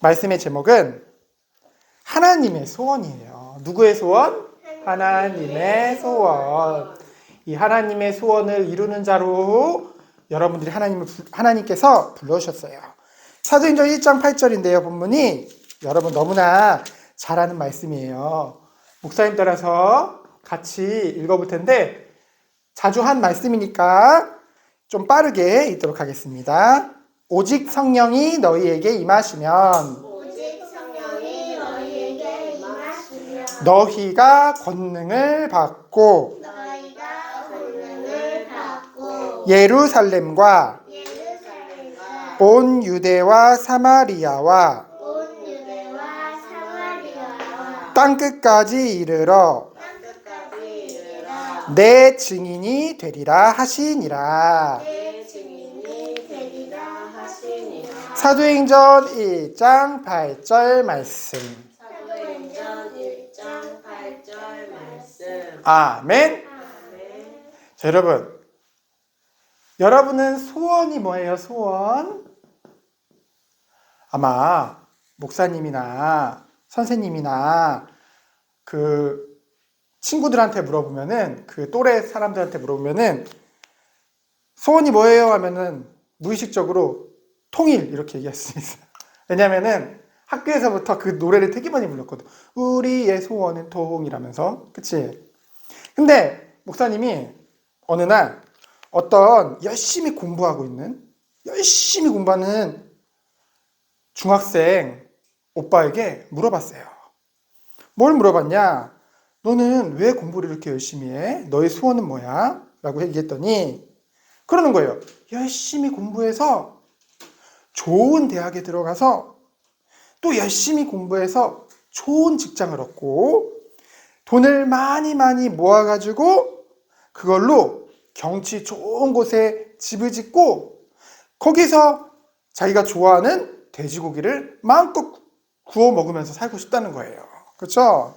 말씀의 제목은 하나님의 소원이에요. 누구의 소원? 하나님의 소원. 이 하나님의 소원을 이루는 자로 여러분들이 하나님을 부- 하나님께서 불러주셨어요. 사도행전 1장 8절인데요. 본문이 여러분 너무나 잘 아는 말씀이에요. 목사님 따라서 같이 읽어볼 텐데 자주 한 말씀이니까 좀 빠르게 읽도록 하겠습니다. 오직 성령이 너희에게 임하시면 오직 성령이 너희에게 임하시면 너희가 권능을 받고 너희가 권능을 받고 예루살렘과 예루살렘과 온 유대와 사마리아와 온 유대와 사마리아와 땅 끝까지 이르러 땅 끝까지 이르러 내 증인이 되리라 하시니라. 사도행전 1장 8절 말씀. 사도행전 1장 8절 말씀 아멘. 아멘 자, 여러분. 여러분은 소원이 뭐예요? 소원? 아마 목사님이나 선생님이나 그 친구들한테 물어보면은 그 또래 사람들한테 물어보면은 소원이 뭐예요? 하면은 무의식적으로 통일 이렇게 얘기할 수 있어요. 왜냐면은 학교에서부터 그 노래를 되게 많이 불렀거든. 우리의 소원은 통이라면서. 그치? 근데 목사님이 어느 날 어떤 열심히 공부하고 있는 열심히 공부하는 중학생 오빠에게 물어봤어요. 뭘 물어봤냐? 너는 왜 공부를 이렇게 열심히 해? 너의 소원은 뭐야? 라고 얘기했더니 그러는 거예요. 열심히 공부해서 좋은 대학에 들어가서 또 열심히 공부해서 좋은 직장을 얻고 돈을 많이 많이 모아가지고 그걸로 경치 좋은 곳에 집을 짓고 거기서 자기가 좋아하는 돼지고기를 마음껏 구워 먹으면서 살고 싶다는 거예요. 그렇죠?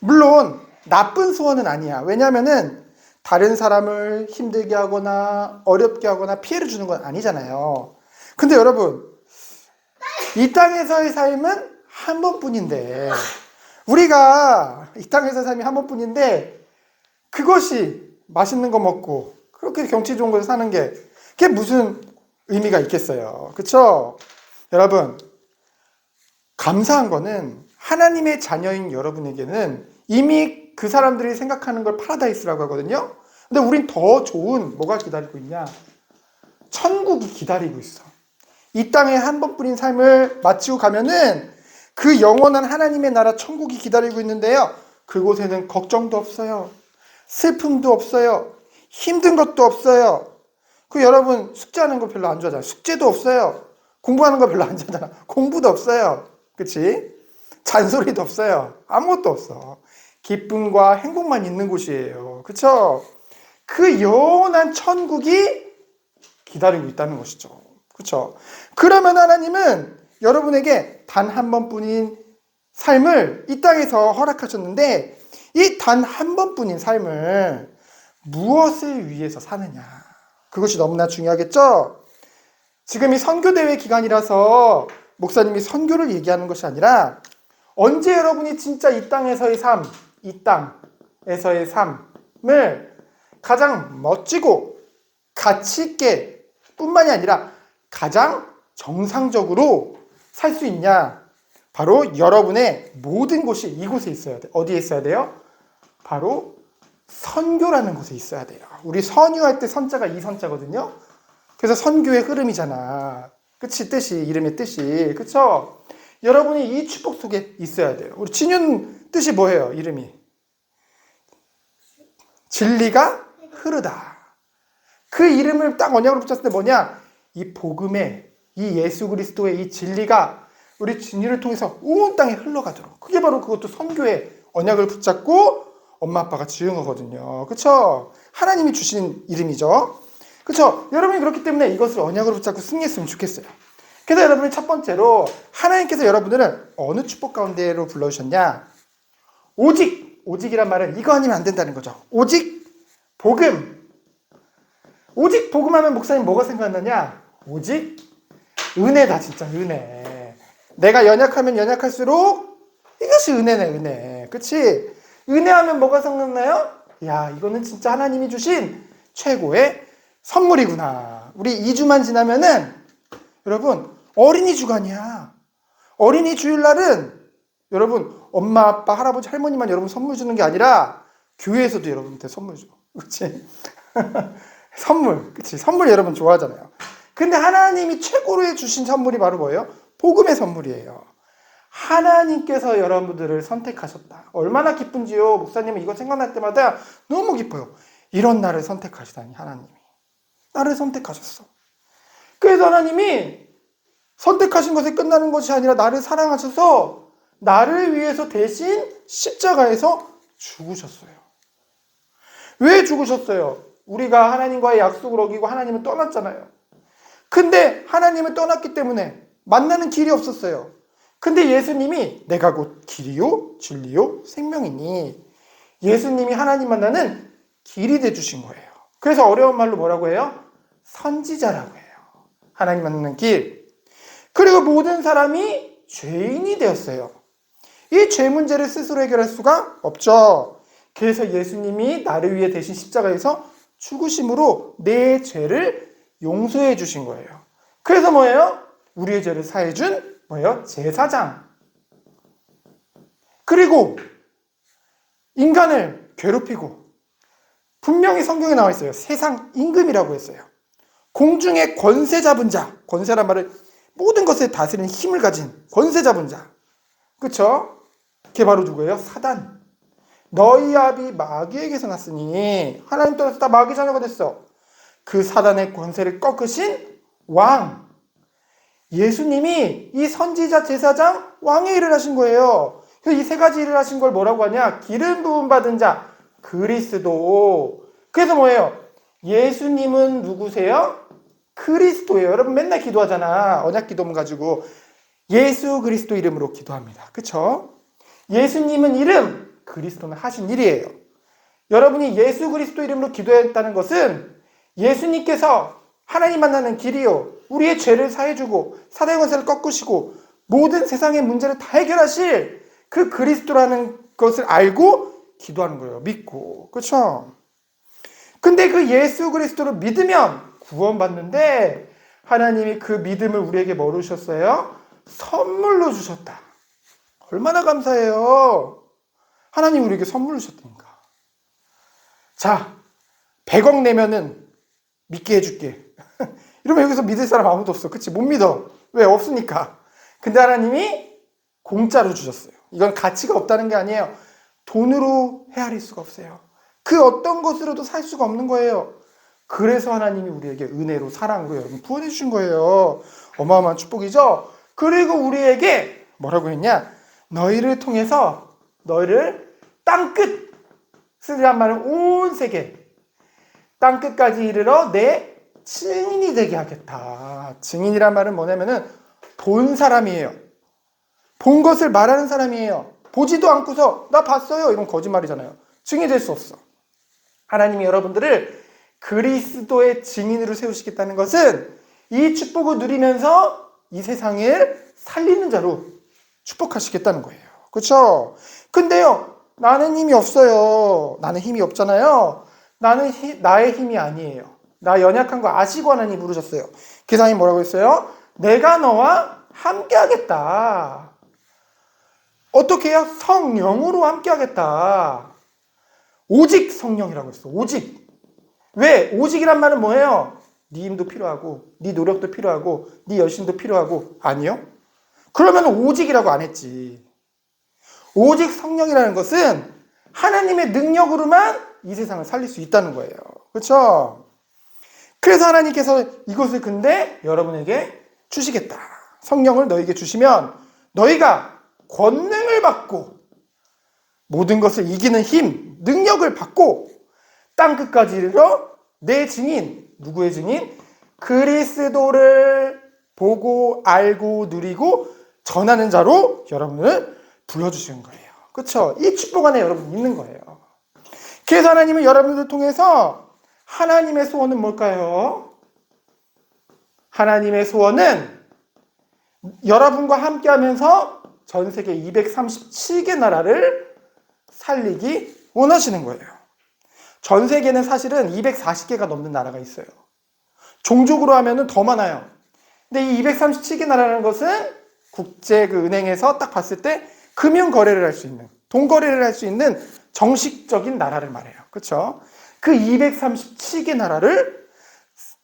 물론 나쁜 소원은 아니야. 왜냐하면은 다른 사람을 힘들게 하거나 어렵게 하거나 피해를 주는 건 아니잖아요. 근데 여러분 이 땅에서의 삶은 한 번뿐인데 우리가 이 땅에서의 삶이 한 번뿐인데 그것이 맛있는 거 먹고 그렇게 경치 좋은 곳에 사는 게 그게 무슨 의미가 있겠어요. 그렇죠? 여러분 감사한 거는 하나님의 자녀인 여러분에게는 이미 그 사람들이 생각하는 걸 파라다이스라고 하거든요. 근데 우린 더 좋은 뭐가 기다리고 있냐? 천국이 기다리고 있어. 이 땅에 한 번뿐인 삶을 마치고 가면은 그 영원한 하나님의 나라 천국이 기다리고 있는데요. 그곳에는 걱정도 없어요. 슬픔도 없어요. 힘든 것도 없어요. 그 여러분 숙제하는 거 별로 안 좋아하잖아요. 숙제도 없어요. 공부하는 거 별로 안 좋아하잖아. 공부도 없어요. 그치? 잔소리도 없어요. 아무것도 없어. 기쁨과 행복만 있는 곳이에요. 그쵸? 그 영원한 천국이 기다리고 있다는 것이죠. 그쵸? 그러면 하나님은 여러분에게 단 한 번뿐인 삶을 이 땅에서 허락하셨는데 이 단 한 번뿐인 삶을 무엇을 위해서 사느냐. 그것이 너무나 중요하겠죠? 지금 이 선교 대회 기간이라서 목사님이 선교를 얘기하는 것이 아니라 언제 여러분이 진짜 이 땅에서의 삶, 이 땅에서의 삶을 가장 멋지고 가치 있게 뿐만이 아니라 가장 정상적으로 살 수 있냐? 바로 여러분의 모든 곳이 이곳에 있어야 돼. 어디에 있어야 돼요? 바로 선교라는 곳에 있어야 돼요. 우리 선유할 때 선자가 이 선자거든요. 그래서 선교의 흐름이잖아. 그치 뜻이 이름의 뜻이 그쵸? 여러분이 이 축복 속에 있어야 돼요. 우리 진윤 뜻이 뭐예요? 이름이 진리가 흐르다. 그 이름을 딱 언약으로 붙였을 때 뭐냐? 이 복음의 이 예수 그리스도의 이 진리가 우리 진리를 통해서 온 땅에 흘러가도록. 그게 바로 그것도 선교의 언약을 붙잡고 엄마 아빠가 지은 거거든요. 그쵸? 하나님이 주신 이름이죠. 그쵸? 여러분이 그렇기 때문에 이것을 언약으로 붙잡고 승리했으면 좋겠어요. 그래서 여러분이 첫 번째로 하나님께서 여러분들은 어느 축복 가운데로 불러주셨냐? 오직, 오직이란 말은 이거 아니면 안 된다는 거죠. 오직 복음. 오직 복음 하면 목사님 뭐가 생각나냐? 오직 은혜다, 진짜 은혜. 내가 연약하면 연약할수록 이것이 은혜네, 은혜. 그치? 은혜하면 뭐가 생각나요? 야, 이거는 진짜 하나님이 주신 최고의 선물이구나. 우리 2주만 지나면은 여러분, 어린이 주간이야. 어린이 주일날은 여러분, 엄마, 아빠, 할아버지, 할머니만 여러분 선물 주는 게 아니라 교회에서도 여러분한테 선물 줘. 그치? 선물. 그치? 선물 여러분 좋아하잖아요. 근데 하나님이 최고로 해주신 선물이 바로 뭐예요? 복음의 선물이에요. 하나님께서 여러분들을 선택하셨다. 얼마나 기쁜지요. 목사님은 이거 생각날 때마다 너무 기뻐요. 이런 나를 선택하시다니, 하나님이. 나를 선택하셨어. 그래서 하나님이 선택하신 것에 끝나는 것이 아니라 나를 사랑하셔서 나를 위해서 대신 십자가에서 죽으셨어요. 왜 죽으셨어요? 우리가 하나님과의 약속을 어기고 하나님은 떠났잖아요. 근데 하나님을 떠났기 때문에 만나는 길이 없었어요. 근데 예수님이 내가 곧 길이요, 진리요, 생명이니 예수님이 하나님 만나는 길이 돼주신 거예요. 그래서 어려운 말로 뭐라고 해요? 선지자라고 해요. 하나님 만나는 길. 그리고 모든 사람이 죄인이 되었어요. 이 죄 문제를 스스로 해결할 수가 없죠. 그래서 예수님이 나를 위해 대신 십자가에서 죽으심으로 내 죄를 용서해 주신 거예요. 그래서 뭐예요? 우리의 죄를 사해 준 뭐예요? 제사장. 그리고 인간을 괴롭히고 분명히 성경에 나와 있어요. 세상 임금이라고 했어요. 공중의 권세 잡은 자. 권세란 말은 모든 것을 다스리는 힘을 가진 권세 잡은 자. 그쵸? 그게 바로 누구예요? 사단. 너희 아비 마귀에게서 났으니 하나님 떠나서 다 마귀 자녀가 됐어. 그 사단의 권세를 꺾으신 왕. 예수님이 이 선지자 제사장 왕의 일을 하신 거예요. 이 세 가지 일을 하신 걸 뭐라고 하냐? 기름 부음 받은 자 그리스도. 그래서 뭐예요? 예수님은 누구세요? 그리스도예요. 여러분 맨날 기도하잖아. 언약 기도문 가지고 예수 그리스도 이름으로 기도합니다. 그쵸? 예수님은 이름, 그리스도는 하신 일이에요. 여러분이 예수 그리스도 이름으로 기도했다는 것은 예수님께서 하나님 만나는 길이요. 우리의 죄를 사해주고 사단의 권세를 꺾으시고 모든 세상의 문제를 다 해결하실 그 그리스도라는 것을 알고 기도하는 거예요. 믿고. 그렇죠? 근데 그 예수 그리스도를 믿으면 구원받는데 하나님이 그 믿음을 우리에게 뭐로 주셨어요? 선물로 주셨다. 얼마나 감사해요. 하나님 우리에게 선물로 주셨다니까. 자, 100억 내면은 믿게 해줄게. 이러면 여기서 믿을 사람 아무도 없어. 그치? 못 믿어. 왜? 없으니까. 근데 하나님이 공짜로 주셨어요. 이건 가치가 없다는 게 아니에요. 돈으로 헤아릴 수가 없어요. 그 어떤 것으로도 살 수가 없는 거예요. 그래서 하나님이 우리에게 은혜로 사랑으로 여러분 구원해 주신 거예요. 어마어마한 축복이죠. 그리고 우리에게 뭐라고 했냐? 너희를 통해서 너희를 땅끝 쓰리란 말은 온 세계 땅 끝까지 이르러 내 증인이 되게 하겠다. 증인이란 말은 뭐냐면은 본 사람이에요. 본 것을 말하는 사람이에요. 보지도 않고서 나 봤어요. 이런 거짓말이잖아요. 증인이 될수 없어. 하나님이 여러분들을 그리스도의 증인으로 세우시겠다는 것은 이 축복을 누리면서 이 세상을 살리는 자로 축복하시겠다는 거예요. 그렇죠? 근데요. 나는 힘이 없어요. 나는 힘이 없잖아요. 나는 히- 나의 힘이 아니에요. 나 연약한 거 아시고 하나님 부르셨어요. 기사님 뭐라고 했어요? 내가 너와 함께 하겠다. 어떻게 해요? 성령으로 함께 하겠다. 오직 성령이라고 했어. 오직. 왜? 오직이란 말은 뭐예요? 네 힘도 필요하고, 네 노력도 필요하고, 네 열심도 필요하고, 아니요? 그러면 오직이라고 안 했지. 오직 성령이라는 것은 하나님의 능력으로만 이 세상을 살릴 수 있다는 거예요. 그렇죠? 그래서 하나님께서 이것을 근데 여러분에게 주시겠다. 성령을 너에게 주시면 너희가 권능을 받고 모든 것을 이기는 힘, 능력을 받고 땅 끝까지 이르러 내 증인, 누구의 증인? 그리스도를 보고 알고 누리고 전하는 자로 여러분을 불러주시는 거예요. 그렇죠? 이 축복 안에 여러분 있는 거예요. 그래서 하나님은 여러분들 통해서 하나님의 소원은 뭘까요? 하나님의 소원은 여러분과 함께 하면서 전 세계 237개 나라를 살리기 원하시는 거예요. 전 세계는 사실은 240개가 넘는 나라가 있어요. 종족으로 하면은 더 많아요. 근데 이 237개 나라라는 것은 국제 그 은행에서 딱 봤을 때 금융 거래를 할 수 있는, 돈 거래를 할 수 있는 정식적인 나라를 말해요. 그렇죠? 그 237개 나라를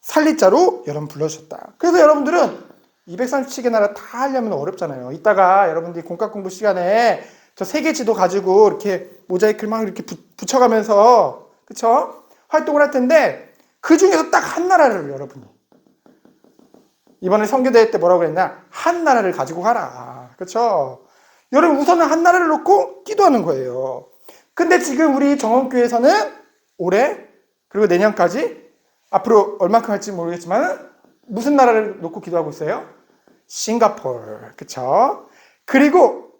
살리자로 여러분 불러주셨다. 그래서 여러분들은 237개 나라 다 하려면 어렵잖아요. 이따가 여러분들이 공과 공부 시간에 저 세계 지도 가지고 이렇게 모자이크를 막 이렇게 붙- 붙여가면서 그쵸? 활동을 할 텐데 그 중에서 딱 한 나라를 여러분이 이번에 선교대회 때 뭐라고 그랬냐? 한 나라를 가지고 가라. 그쵸? 여러분 우선은 한 나라를 놓고 기도하는 거예요. 근데 지금 우리 정원교회에서는 올해 그리고 내년까지 앞으로 얼마큼 할지 모르겠지만 무슨 나라를 놓고 기도하고 있어요? 싱가포르. 그쵸? 그리고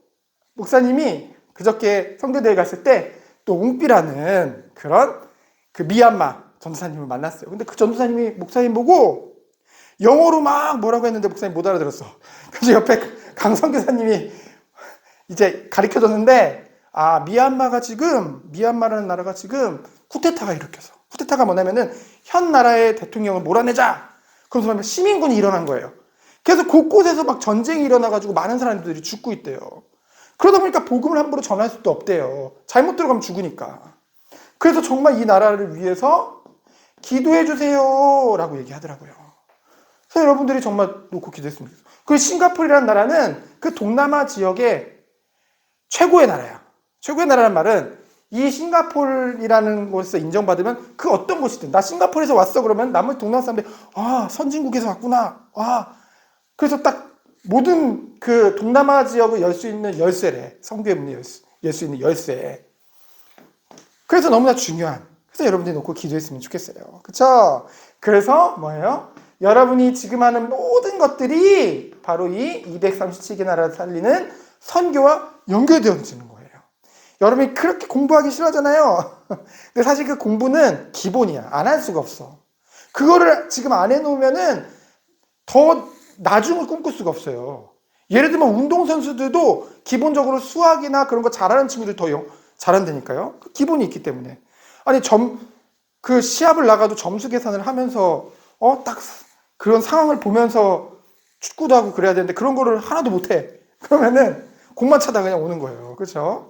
목사님이 그저께 성교대회 갔을 때 또 웅삐라는 그런 그 미얀마 전도사님을 만났어요. 근데 그 전도사님이 목사님 보고 영어로 막 뭐라고 했는데 목사님 못 알아들었어. 그래서 옆에 강성 교사님이 이제 가르쳐 줬는데 아 미얀마가 지금 미얀마라는 나라가 지금 쿠데타가 일으켜서 쿠데타가 뭐냐면은 현 나라의 대통령을 몰아내자. 그러면서 보면 시민군이 일어난 거예요. 그래서 곳곳에서 막 전쟁이 일어나가지고 많은 사람들이 죽고 있대요. 그러다 보니까 복음을 함부로 전할 수도 없대요. 잘못 들어가면 죽으니까. 그래서 정말 이 나라를 위해서 기도해 주세요 라고 얘기하더라고요. 그래서 여러분들이 정말 놓고 좋겠어요. 그리고 싱가포르라는 나라는 그 동남아 지역의 최고의 나라야. 최고의 나라는 말은 이 싱가포르라는 곳에서 인정받으면 그 어떤 곳이든 나 싱가포르에서 왔어 그러면 나머지 동남아 사람들이 아 선진국에서 왔구나. 와 그래서 딱 모든 그 동남아 지역을 열 수 있는 열쇠래. 성교의 문을 열수, 열수 있는 열쇠. 그래서 너무나 중요한. 그래서 여러분들이 놓고 기도했으면 좋겠어요. 그쵸? 그래서 뭐예요? 여러분이 지금 하는 모든 것들이 바로 이 237개 나라를 살리는 선교와 연결되어지는 거예요. 여러분이 그렇게 공부하기 싫어하잖아요. 근데 사실 그 공부는 기본이야. 안 할 수가 없어. 그거를 지금 안 해놓으면은 더 나중을 꿈꿀 수가 없어요. 예를 들면 운동선수들도 기본적으로 수학이나 그런 거 잘하는 친구들 더 영- 잘한다니까요. 그 기본이 있기 때문에. 아니, 점, 그 시합을 나가도 점수 계산을 하면서, 어, 딱 그런 상황을 보면서 축구도 하고 그래야 되는데 그런 거를 하나도 못해. 그러면은 공만 차다 그냥 오는 거예요. 그렇죠?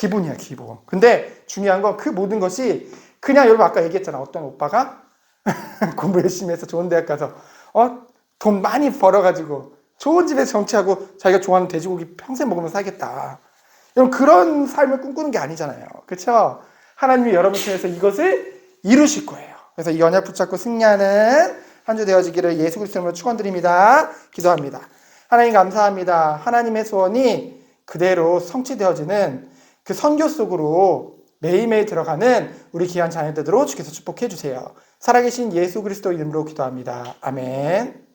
기본이야, 기본. 근데 중요한 건 그 모든 것이 그냥 여러분 아까 얘기했잖아. 어떤 오빠가 공부 열심히 해서 좋은 대학 가서, 어, 돈 많이 벌어가지고 좋은 집에서 정치하고 자기가 좋아하는 돼지고기 평생 먹으면서 살겠다. 여러분 그런 삶을 꿈꾸는 게 아니잖아요. 그렇죠? 하나님이 여러분 통해서 이것을 이루실 거예요. 그래서 이 언약 붙잡고 승리하는 한 주 되어지기를 예수 그리스도로 축원드립니다. 기도합니다. 하나님 감사합니다. 하나님의 소원이 그대로 성취되어지는 그 선교 속으로 매일매일 들어가는 우리 귀한 자녀들로 주께서 축복해 주세요. 살아계신 예수 그리스도 이름으로 기도합니다. 아멘.